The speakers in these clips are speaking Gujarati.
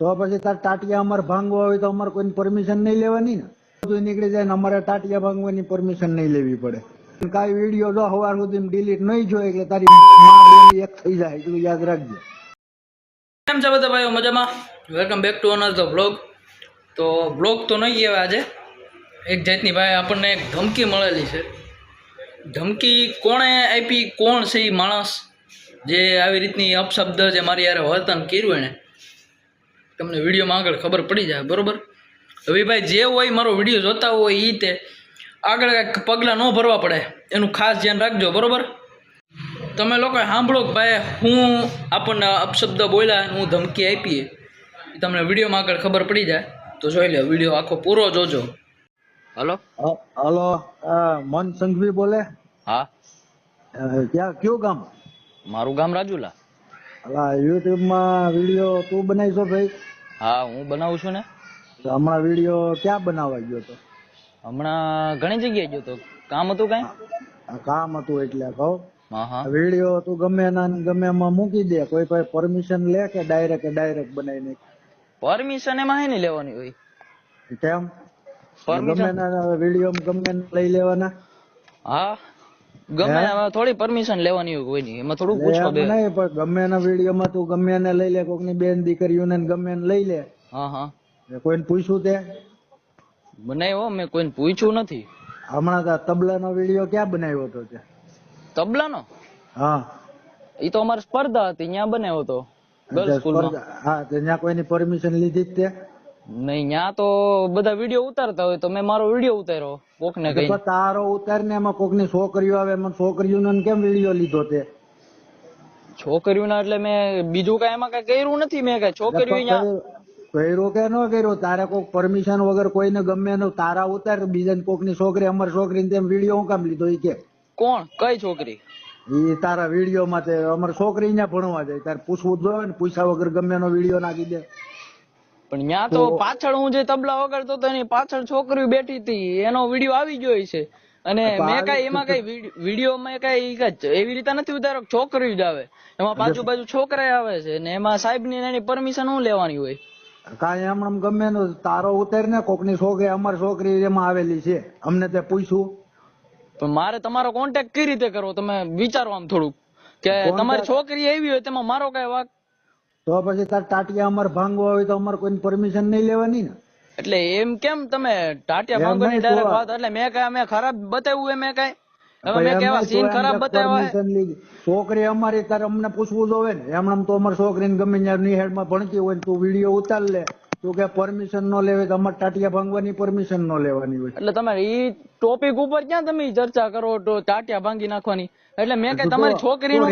તો પછી તાર ટાટિયા અમારે ભાંગવા હોય તો અમારે કોઈની પરમિશન નહીં લેવાની ને. બધું નીકળી જાય ને અમારે ટાટિયા ભાંગવાની પરમિશન નહીં લેવી પડે. કાંઈ વીડિયો જો સવાર સુધી ડિલીટ નહીં જોઈએ એટલે તારી એક થઈ જાય એટલું યાદ રાખજો. કેમ છે બધા ભાઈઓ મજામાં? Welcome back to another the blog તો બ્લોગ તો નહીં કહેવાય આજે. એક જાતની ભાઈ આપણને એક ધમકી મળેલી છે. ધમકી કોણે આપી, કોણ છે એ માણસ? જે આવી રીતની અપશબ્દ જે મારી યારે વર્તન કર્યું એણે તમને વિડીયોમાં આગળ ખબર પડી જાય બરોબર? હવે ભાઈ જે હોય મારો વીડિયો જોતા હોય એ તે આગળ કાંઈક પગલાં ન ભરવા પડે એનું ખાસ ધ્યાન રાખજો બરોબર? તમે લોકો સાંભળો કે ભાઈ હું આપણને અપશબ્દ બોલ્યા હું ધમકી આપી. એ તમને વિડીયોમાં આગળ ખબર પડી જાય. તો જોઈ લે વીડિયો આખો પૂરો જોજો. હલો? હલો આ મન સંઘવી બોલે? હા. ત્યાં ક્યાં કયું ગામ? મારું ગામ રાજુલા. યુટ્યુબ યુટ્યુબમાં વીડિયો તું બનાવીશો ભાઈ? હા હું બનાવું છું ને? તો હમણાં વીડિયો ક્યાં બનાવવા ગયો તો? હમણાં ઘણી જગ્યાએ ગયો તો. કામ હતું કઈ? કામ હતું એટલે કહું. વીડિયો તું ગમે ના ગમે એમાં મૂકી દે. કોઈ કોઈ પરમિશન લે કે ડાયરેક્ટ ડાયરેક્ટ બનાવી નાખ? પરમિશન એમાં હે ને લેવાની હોય? કેમ? ગમે ના વીડિયો ગમે લઈ લેવાના? હા. ગમે થોડી પરમિશન લેવાની હોય કોઈની એમાં થોડું પૂછવા બે. નહીં પણ ગમે એના વિડીયોમાં તું ગમે એને લઈ લે કોકની બેન દીકરીઓને ને ગમે એને લઈ લે. હા હા. કોઈને પૂછ્યું તે? બનાવ્યો મેં કોઈને પૂછ્યું નથી. હમણાં તબલાનો વીડિયો ક્યાં બનાવ્યો હતો તે? તબલાનો? હા. એ તો અમારી સ્પર્ધા હતી ત્યાં બનાવ્યો હતો. ગર્લ્સ સ્કૂલમાં હા ત્યાં કોઈની પરમિશન લીધી જ તે? નહીં ત્યાં તો બધા વીડિયો ઉતારતા હોય તો મેં મારો વીડિયો ઉતાર્યો કોકને કઈ. તો તારો ઉતારીને એમાં કોકની છોકરીઓ આવે એમાં છોકરીઓનો કેમ વીડિયો લીધો તે? છોકરીઓના એટલે મેં બીજું કઈ એમાં કઈ કર્યું નથી મેં કઈ છોકરીઓ કર્યો કે ન કર્યો? તારે કોક પરમિશન વગર કોઈને ગમે એનું તારા ઉતાર બીજા કોકની છોકરી અમર છોકરીને તેમ વીડિયો હું કામ લીધો એ કે? કોણ? કઈ છોકરી? એ તારા વીડિયો માં તે અમારી છોકરી અહીંયા ભણવા જાય તારે પૂછવું જ જોઈએ ને પૂછ્યા વગર ગમે એનો વીડિયો નાખી દે. પણ ત્યાં તો પાછળ હું જે તબલા વગાડતો હતો એની પાછળ છોકરી બેઠી હતી. એનો વીડિયો આવી ગયો છે અને મેં કઈ એમાં કઈ વીડિયો માં કઈ એવી રીતે નથી ઉતાર્યો છોકરી જ આવે. એમાં બાજુ બાજુ છોકરા આવે છે. ને એમાં સાહેબની એની પરમિશન હું લેવાની હોય? કાંઈ એમ ગમે એનો તારો ઉતાર ને કોકની છોકરી અમારી છોકરી એમાં આવેલી છે. અમને તે પૂછ્યું. પણ મારે તમારો કોન્ટેક્ટ કઈ રીતે કરવો? તમે વિચારો આમ થોડુંક. કે તમારી છોકરી એવી હોય તેમાં મારો કઈ વાક તો પછી તાર ટાટિયા અમારે ભાંગવા હોય તો અમારે કોઈની પરમિશન નહીં લેવાની ને. એટલે એમ કેમ તમે ટાટિયા ભાંગો ભાંગવાની ડાયરેક્ટ વાત એટલે મેં કઈ અમે ખરાબ બતાવ્યું એ મેં કઈ? મેં. છોકરી અમારી તારે અમને પૂછવું જોવે ને. એમણે તો અમારી છોકરીને ગમે ત્યાં નિહાળમાં ભણતી હોય ને તું વીડિયો ઉતાર લે. તું કે પરમિશન ન લેવે અમારે ટાટિયા ભાંગવાની પરમિશન ન લેવાની હોય. એટલે તમારે ઈ ટોપિક ઉપર ક્યાં તમે ચર્ચા કરો તો ટાટિયા ભાંગી નાખવાની? એટલે મેં કે તમારી છોકરીનું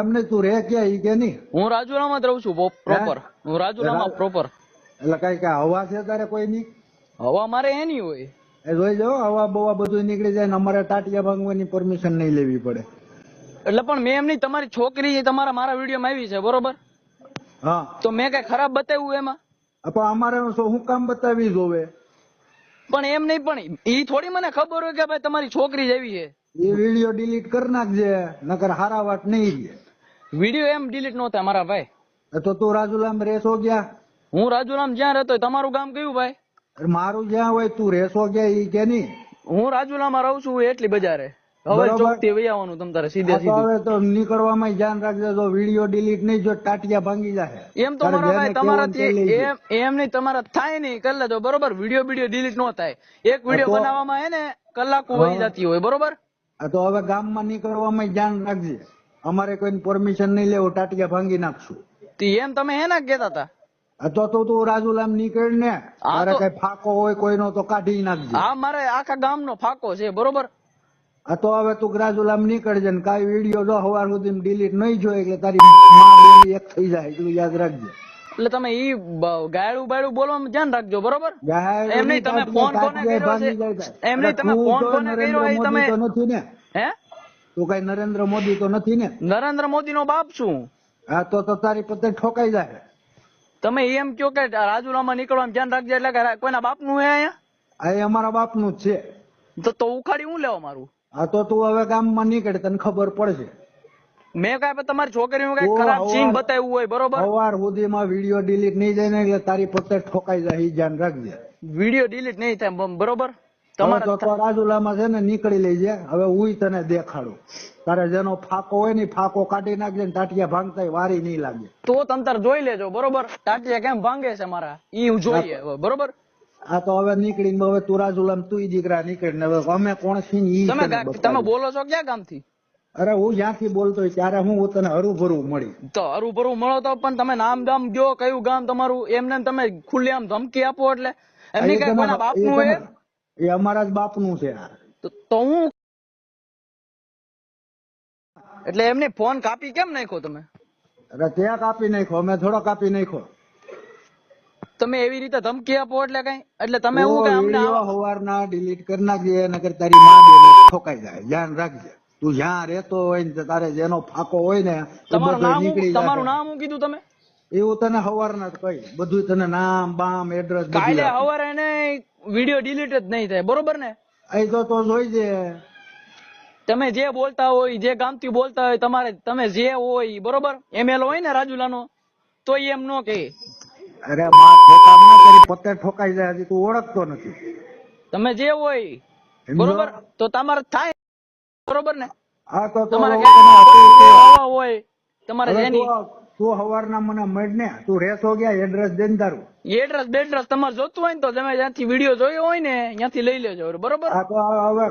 એમ નહીં તું રે ક્યાં ઈ કે નહીં? હું રાજુલામાં જ રહું છું પ્રોપર હું? રાજુલામાં પ્રોપર એટલે કઈ કઈ હવા છે તારે કોઈ ની? હવા મારે એની હોય. એ જોઈ જાવ હવા બવા બધું નીકળી જાય ને અમારે ટાટિયા ભાંગવાની પરમિશન નહીં લેવી પડે. એટલે પણ મેં એમની તમારી છોકરી તમારા મારા વિડીયોમાં આવી છે બરોબર? હા. તો મેં કઈ ખરાબ બતાવ્યું એમાં? પણ અમારે શું કામ બતાવી જોવે? પણ એમ નહીં પણ ઈ થોડી મને ખબર હોય કે ભાઈ તમારી છોકરી જેવી છે. એ વીડિયો ડિલીટ કરી નાખજે નકર હારા વાત નહીં રહે. વીડિયો એમ ડિલીટ નો થાય મારા ભાઈ. તો તું રાજુલામ રેસો ગયા હું રાજુલામ જ્યાં રહેતો હોય તમારું ગામ કયું ભાઈ? મારું જ્યાં હોય તું રેસો ગયા ઈ કે નહીં? હું રાજુલામાં રહું છું એટલી બજારે. હવે બરોબર. ચોક વહી આવવાનું તમ તારે સીધે સીધું. હવે તો નીકળવામાં ધ્યાન રાખજે તો વીડિયો ડિલીટ નહીં જો ટાટિયા ભાંગી જાય એમ તો મારા ભાઈ તમારાથી એમ એમ નહીં તમારા થાય નહીં કરી લેજો બરોબર? વીડિયો વીડિયો ડિલીટ ન થાય. એક વીડિયો બનાવવામાં હે ને કલાકો વહી જતી હોય બરોબર? તો હવે ગામમાં નીકળવામાં ધ્યાન રાખજે. અમારે કોઈ પરમિશન નહીં લેવું ટાટિયા ભાંગી નાખશું. તો એમ તમે હે ના કેતા હતા? તો તો તું રાજુલામ નીકળ ને તારે કઈ ફાકો હોય કોઈનો તો કાઢી નાખજે. હા મારે આખા ગામનો ફાકો છે બરોબર? આ તો હવે તું રાજુલામ નીકળજે ને કાંઈ વીડિયો જો સવાર સુધી ડિલીટ નહીં જોઈએ એટલે તારી મા એક થઈ જાય એટલું યાદ રાખજે. એટલે તમે ઈ ગાયડું બાયડું બોલવામાં ધ્યાન રાખજો બરોબર? એમ નહીં, તમે ફોન કોને કર્યો છે? એમ નહીં, તમે ફોન કોને કર્યો એ તમે- તો નથી ને? હે? તું કઈ નરેન્દ્ર મોદી તો નથી ને? નરેન્દ્ર મોદી નો બાપ છું. હા તો તો તારી પતે ઠોકાઈ જાય. તમે એમ કયો કે રાજુલામાં નીકળવાનું ધ્યાન રાખજો એટલે કોઈના બાપનું હે અહીંયા? આ એ અમારા બાપનું જ છે. તો તો ઉખાડી હું લેવા મારું? આ તો તું હવે ગામમાં નીકળે તને ખબર પડશે. મેં કાંઈ તમારી છોકરીનું કઈ ખરાબ સીન બતાવ્યું હોય બરોબર? સવાર સુધીમાં વીડિયો ડિલીટ નહીં જાય ને એટલે તારી પોતે ઠોકાઈ જાય ધ્યાન રાખજે. વીડિયો ડિલીટ નહીં થાય બરોબર? તમારા તો રાજુલામાં છે ને નીકળી લેજે હવે હું તને દેખાડું. તારે જેનો ફાકો હોય ને ફાકો કાઢી નાખજે ને ટાટિયા ભાંગતા વારી નહીં લાગે. તો તંતર જોઈ લેજો બરોબર? ટાટિયા કેમ ભાંગે છે મારા? ઈ હું જોઈએ બરોબર? આ તો હવે નીકળીને હવે તું રાજુલામાં તું દીકરા નીકળીને હવે અમે કોણ છીએ ને ઈ તમે બોલો છો ક્યાં ગામથી? અરે હું જ્યાંથી બોલતો હોય ત્યારે હું તને હરુભરું મળી. તો હરુભરું મળો તો પણ તમે નામ ગામ ગયો કયું ગામ તમારું એમને તમે ખુલ્લે આમ ધમકી આપો એટલે. એમની કઈ તને- બાપનું એ એ અમારા જ બાપનું છે તો- તો હું એટલે એમને ફોન કાપી કેમ નાખ્યો તમે? અરે ત્યાં કાપી નાખ્યો અમે થોડો કાપી નાખ્યો. તમે એવી રીતે ધમકી આપો એટલે કઈ? એટલે તમે એવું કે અમને સવારના ડિલીટ કરી નાખજે નકર તારી માં ઠોકાઈ જાય. ધ્યાન રાખજે. તું જ્યાં રહેતો હોય ને તારે જેનો ફાકો હોય ને તમારું નામ તમારું નામ હું કીધું તમે? એવું તને સવારના જ કહી બધું તને નામ બામ એડ્રેસ કાલે હવારે ને વીડિયો ડિલીટ જ નહીં થાય. બરોબર ને? અહીં તો તો જોઈ છે. તમે જે બોલતા હોય જે ગામથી બોલતા હોય તમારે તમે જે હોય બરોબર? એમએલ હોય ને રાજુલાનો તો એમ નો કે અરે માં ઠોકામ ના કરી પોતે ઠોકાઈ જાય હજી તું ઓળખતો નથી. તમે જે હોય બરોબર? તો તમારે થાય બરોબર ને? હા તો તમારે હોય તમારે જેની તું હવારના મને મળને તું રેસ હો ગયા એડ્રેસ દે તારું. એડ્રેસ બેડ્રેસ તમારે જોતું હોય ને તો તમે જ્યાંથી વીડિયો જોયો હોય ને ત્યાંથી લઈ લેજો બરોબર? તો હવે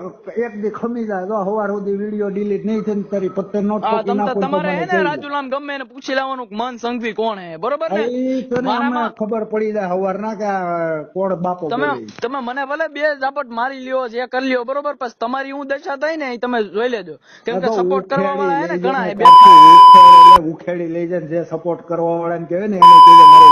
એક દી ખમી જાય તો હવાર સુધી વીડિયો ડિલીટ નહીં થાય તારી પત્તર નોટ તમારે હે ને રાજુલામ ગમે એને પૂછી લેવાનું મન સંઘવી કોણ હે બરોબર ને? ખબર પડી જાય સવાર ના કે કોણ બાપો તમે તમે મને ભલે બે ઝાપટ મારી લ્યો જે કરી લ્યો બરોબર પછી તમારી હું દશા થાય ને તમે જોઈ લેજો. કેમ કે સપોર્ટ કરવા વાળા હે ને ઘણા ઉખેડ લઈ જાય જે સપોર્ટ કરવા વાળાને કહેવાય ને એને કહેજે મારે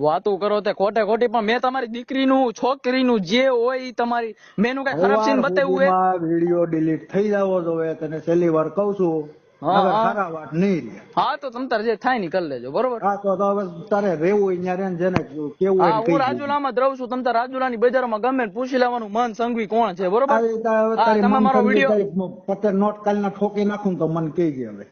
વાતો કરો તે ખોટે ખોટી પણ મેં તમારી દીકરીનું છોકરીનું જે હોય તમારી મેં એનું કઈ ખરાબ સીન બતાવ્યું હોય વીડિયો ડિલીટ થઈ જાવો જોઈએ તને છેલ્લી વાર કહું છું. ખરા વાત નહીં હા તો તમ તારે જે થાયની કરી લેજો બરોબર? હા તો તો હવે તારે રહેવું હોય ત્યાં રહે ને જેને કેવું હા હું. રાજુલામાં જ છું. તમ તાર રાજુલાની બજારમાં ગમે પૂછી લેવાનું મન સંઘવી કોણ છે બરોબર? તમે મારો વિડીયો- નોટ કાલના ઠોકી નાખું તો મને કહી ગયા હવે.